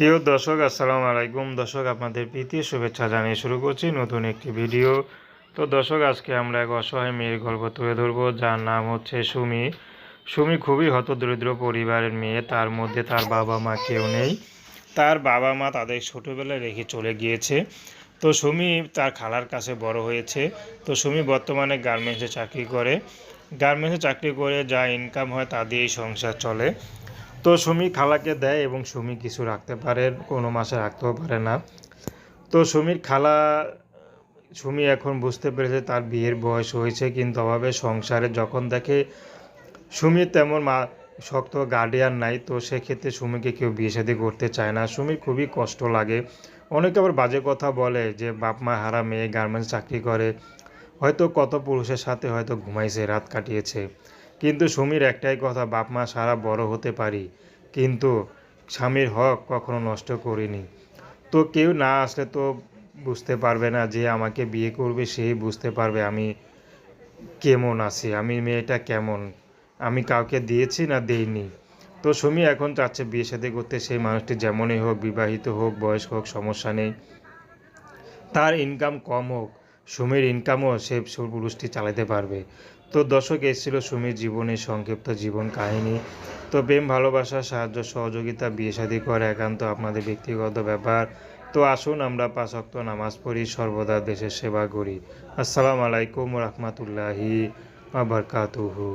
প্রিয় দর্শক, আসসালামু আলাইকুম। দর্শক, আপনাদের প্রীতি শুভেচ্ছা জানিয়ে শুরু করছি নতুন একটি ভিডিও। তো দর্শক, আজকে আমরা এক অসহায় মেয়ের গল্প তুলে ধরবো, যার নাম হচ্ছে সুমি। সুমি খুবই হতদরিদ্র পরিবারের মেয়ে, তার মধ্যে তার বাবা মা কেউ নেই। তার বাবা মা তাদের ছোটোবেলায় রেখে চলে গিয়েছে। তো সুমি তার খালার কাছে বড় হয়েছে। তো সুমি বর্তমানে গার্মেন্টসে চাকরি করে। গার্মেন্টসে চাকরি করে যা ইনকাম হয় তা দিয়েই সংসার চলে। তো সুমি খালাকে দেয় এবং সুমি কিছু রাখতে পারে, কোনো মাসে রাখতেও পারে না। তো সুমির খালা, সুমি এখন বুঝতে পেরেছে তার বিয়ের বয়স হয়েছে, কিন্তু অভাবে সংসারে যখন দেখে সুমির তেমন মা, শক্ত গার্ডিয়ান নাই, তো সেক্ষেত্রে সুমিকে কেউ বিয়ে শাদী করতে চায় না। সুমির খুবই কষ্ট লাগে। অনেকে আবার বাজে কথা বলে যে, বাপ মা হারা মেয়ে গার্মেন্টস চাকরি করে, হয়তো কত পুরুষের সাথে হয়তো ঘুমাইছে, রাত কাটিয়েছে। কিন্তু সুমির একটাই কথা, বাপ মা সারা বড় হতে পারি। কিন্তু স্বামীর হক কখনো নষ্ট করিনি। তো কেউ না আসলে তো বুঝতে পারবে না যে আমাকে বিয়ে করবে সেই বুঝতে পারবে আমি কেমন আছি, আমি মেয়েটা কেমন, আমি কাউকে দিয়েছি না দেইনি। তো সুমি এখন চাচ্ছে বিয়ে সাথে করতে সেই মানুষটি যেমনই হোক, বিবাহিত হোক, বয়স্ক হোক, সমস্যা নেই। তার ইনকাম কম হোক সুমির ইনকামও সে পুরুষটি চালাতে পারবে। তো দর্শক এসেছিল সুমির জীবনের সংক্ষিপ্ত জীবন কাহিনী। তো প্রেম, ভালোবাসা, সাহায্য, সহযোগিতা, বিয়ে শাদী করে একান্ত আপনাদের ব্যক্তিগত ব্যাপার। তো আসুন আমরা পাঁচ ওয়াক্ত নামাজ পড়ি, সর্বদা দেশের সেবা করি। আসসালামু আলাইকুম রহমতুল্লাহি আবরকাতুহু